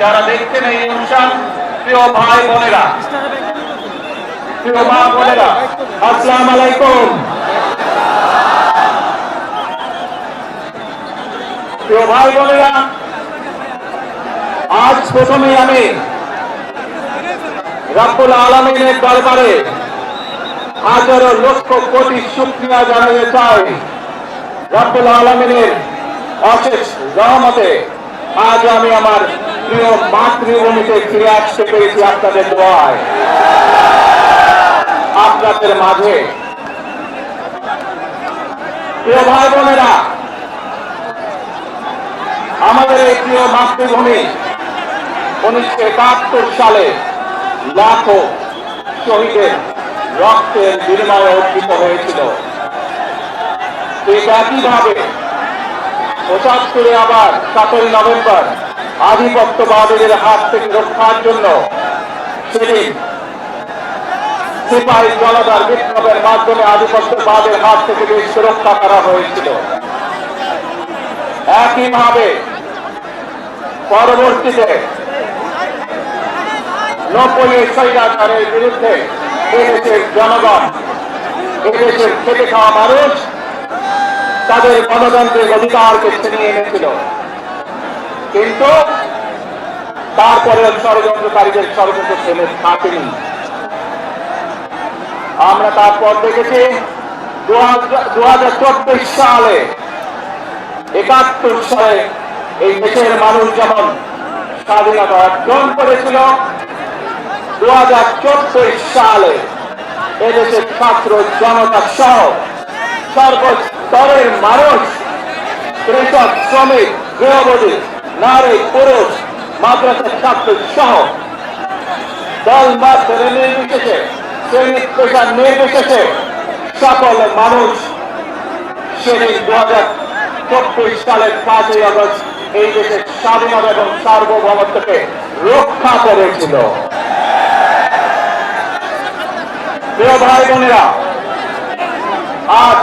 যারা দেখছেন এই অনুষ্ঠান, প্রিয় ভাই বোনেরা, প্রিয় মা বোনেরা, আসসালাম আলাইকুম। প্রিয় ভাই বোনেরা, আজ প্রথমে আমি রাব্বুল আলমিনের দরবারে হাজারো লক্ষ কোটি শুক্রিয়া জানাতে চাই। রাব্বুল আলমিনের অশেষ রহমতে আজ আমি আমার প্রিয় মাতৃভূমিতে ফিরে আসতে পেরেছি আপনাদের দোয়ায়। আপনাদের মাঝে প্রিয় ভাই বোনেরা, আমাদের এই প্রিয় মাতৃভূমি উনিশশো একাত্তর সালে লাখো শহীদের রক্তের বিনিময়ে অর্জিত হয়েছিল। ঠিক একইভাবে পঁচাত্তরে আবার সাতই নভেম্বর আধিপত্যবাদের হাত থেকে রক্ষার জন্য সেদিন সিপাহী জনতার বিপ্লবের মাধ্যমে আধিপত্যবাদের হাত থেকে দেশকে করা হয়েছিল। একইভাবে পরবর্তীতে নব্বই স্বৈরাচারের বিরুদ্ধে এদেশের জনগণ, এদেশের খেটে খাওয়া মানুষ তাদের গণতন্ত্রের অধিকারকে ছিনিয়ে এনেছিল। কিন্তু তারপরে ষড়যন্ত্রকারীদের ষড়যন্ত্র ফেলে থাকেনি। আমরা তারপর দেখেছি দু হাজার চব্বিশ সালে একাত্তর সালে এই দেশের মানুষ যেমন স্বাধীনতা অর্জন করেছিল দু হাজার চব্বিশ সালে এদেশের ছাত্র জনতা সহ সর্বস্তরের মানুষ কৃষক শ্রমিক গৃহবধূ, নারী, পুরুষ, মাদ্রাসার ছাত্র সহ দল মত নির্বিশেষে, শ্রেণি পেশা নির্বিশেষে সকল মানুষ সেদিন দু হাজার চব্বিশ সালের পাঁচই আগস্ট এই দেশের স্বাধীনতা এবং সার্বভৌমত্বকে রক্ষা করেছিল। প্রিয় ভাই বোনেরা, আজ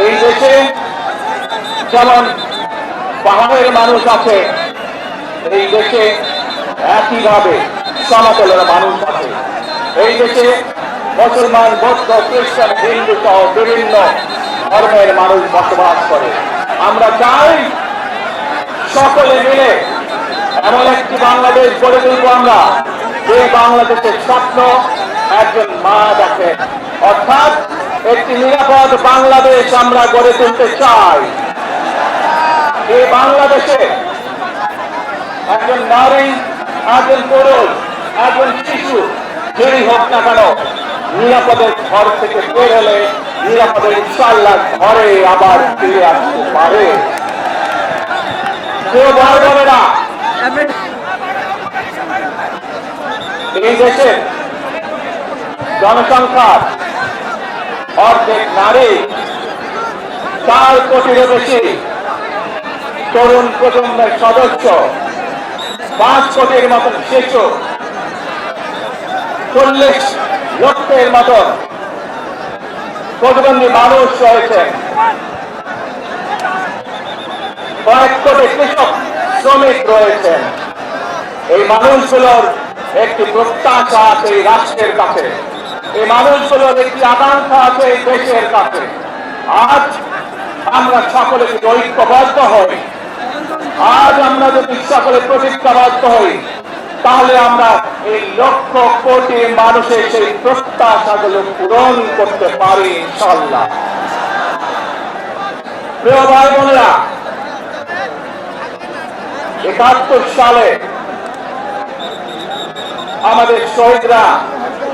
এই দেশে যেমন পাহাড়ের মানুষ আছে, এই দেশে একইভাবে সমতলের মানুষ আছে। এই দেশে মুসলমান, বৌদ্ধ, খ্রিস্টান, হিন্দু সহ বিভিন্ন ধর্মের মানুষ বসবাস করে। আমরা চাই সকলে মিলে এমন একটি বাংলাদেশ গড়ে তুলব আমরা যে বাংলাদেশের স্বপ্ন একজন মা দেখে। অর্থাৎ একটি নিরাপদ বাংলাদেশ আমরা গড়ে তুলতে চাই। এই বাংলাদেশে একজন নারী, একজন পুরুষ, একজন শিশু যেই হোক না কেন নিরাপদের ঘর থেকে বের হলে নিরাপদে ইনশাল্লাহ ঘরে আবার ফিরে আসতে পারে। কেউ ভাই বোনেরা, এই দেশে জনসংখ্যার অর্ধেক নারী চার কোটিরও বেশি তরুণ প্রজন্মের সদস্য, পাঁচ কোটির মতন শিশু, চল্লিশ লক্ষের মতন প্রতিবন্ধী মানুষ রয়েছেন কয়েক কোটি কৃষক, শ্রমিক রয়েছেন এই মানুষগুলোর একটি প্রত্যাশা আছে এই রাষ্ট্রের কাছে। এই মানুষগুলোর একটি আকাঙ্ক্ষা আছে এই দেশের কাছে। আজ আমরা সকলে যদি ঐক্যবদ্ধ হই, আজ আমরা যদি সকলে প্রতিজ্ঞাবদ্ধ হই, তাহলে আমরা এই লক্ষ কোটি মানুষের সেই প্রত্যাশাগুলো পূরণ করতে পারি ইনশাল্লাহ প্রিয় ভাই বোনেরা, একাত্তর সালে আমাদের শহীদরা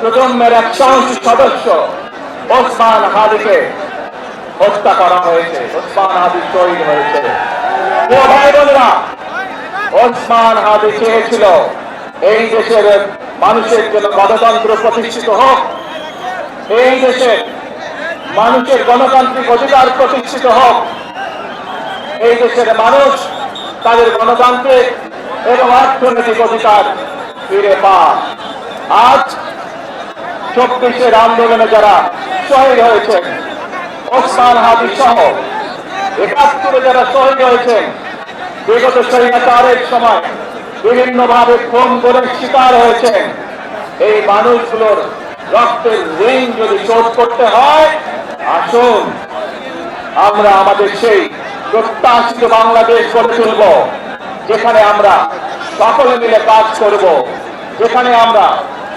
প্রজন্মের এক সদস্য, ওসমান হাদিকে হত্যা করা হয়েছে। ওসমান হাদি শহীদ হয়েছে। প্রিয় ভাই বোনেরা, ওসমান হাদি চেয়েছিল এই দেশের মানুষের জন্য গণতন্ত্র প্রতিষ্ঠিত হোক, এই দেশের মানুষের গণতান্ত্রিক অধিকার প্রতিষ্ঠিত হোক, এই দেশের মানুষ তাদের গণতান্ত্রিক এবং অর্থনৈতিক অধিকার ফিরে পান আজ চব্বিশের আন্দোলনে যারা শহীদ হয়েছেন, ওসমান হাদি সহ একাত্তরে যারা শহীদ হয়েছেন, বিগত স্বৈরাচারের সময় বিভিন্ন ভাবে ফোন করে শিকার হয়েছেন। এই মানুষগুলোর রক্তের ঋণ যদি শোধ করতে হয়, আসুন, আমরা আমাদের সেই প্রত্যাশিত বাংলাদেশ গড়ে তুলব, যেখানে আমরা সকলে মিলে কাজ করব, যেখানে আমরা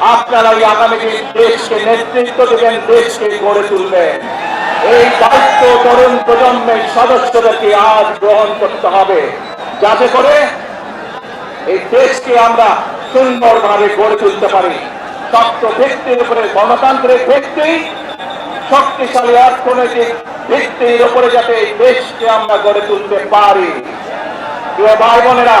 আপনারা এই আগামী দিন দেশকে নেতৃত্ব দেবেন, দেশকে গড়ে তুলবেন। এই দায়িত্ব তরুণ প্রজন্মের সদস্যদেরকে আজ গ্রহণ করতে হবে। যাতে করে এই দেশকে আমরা সুন্দরভাবে গড়ে তুলতে পারি। শক্ত ভিত্তির উপরে, গণতান্ত্রিক ভিত্তি, শক্তিশালী অর্থনৈতিক ভিত্তির উপরে যাতে এই দেশকে আমরা গড়ে তুলতে পারি। ভাই বোনেরা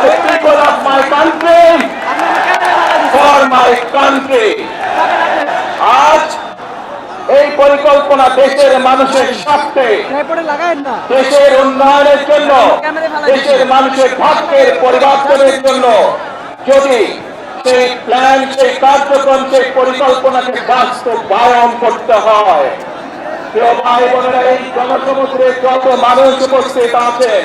people of my country, for my country. আজ এই পরিকল্পনা দেশের মানুষের স্বার্থে দেশের উন্নয়নের জন্য দেশের মানুষের ভাগ্যের পরিবর্তনের জন্য যদি সেই প্ল্যান সেই কার্যক্রম সেই পরিকল্পনাকে বাস্তবায়ন করতে হয় প্রিয় ভাই এই জনসমুদ্রে যত মানুষ উপস্থিত আছেন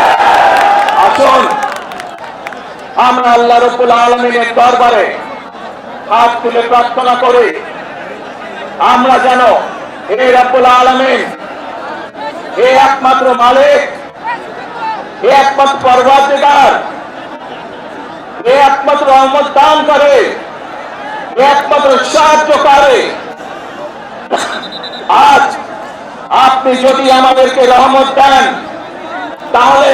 আসুন। আমরা আল্লাহ রব্বুল আলমিনের দরবারে হাত তুলে প্রার্থনা করি। আমরা যেন এই রব্বুল আলমিন, এ একমাত্র মালিক, এ একমাত্র পর্বতার এ একমাত্র রহমত করে একমাত্র সাহায্য করে আজ আপনি যদি আমাদেরকে রহমত দেন, তাহলে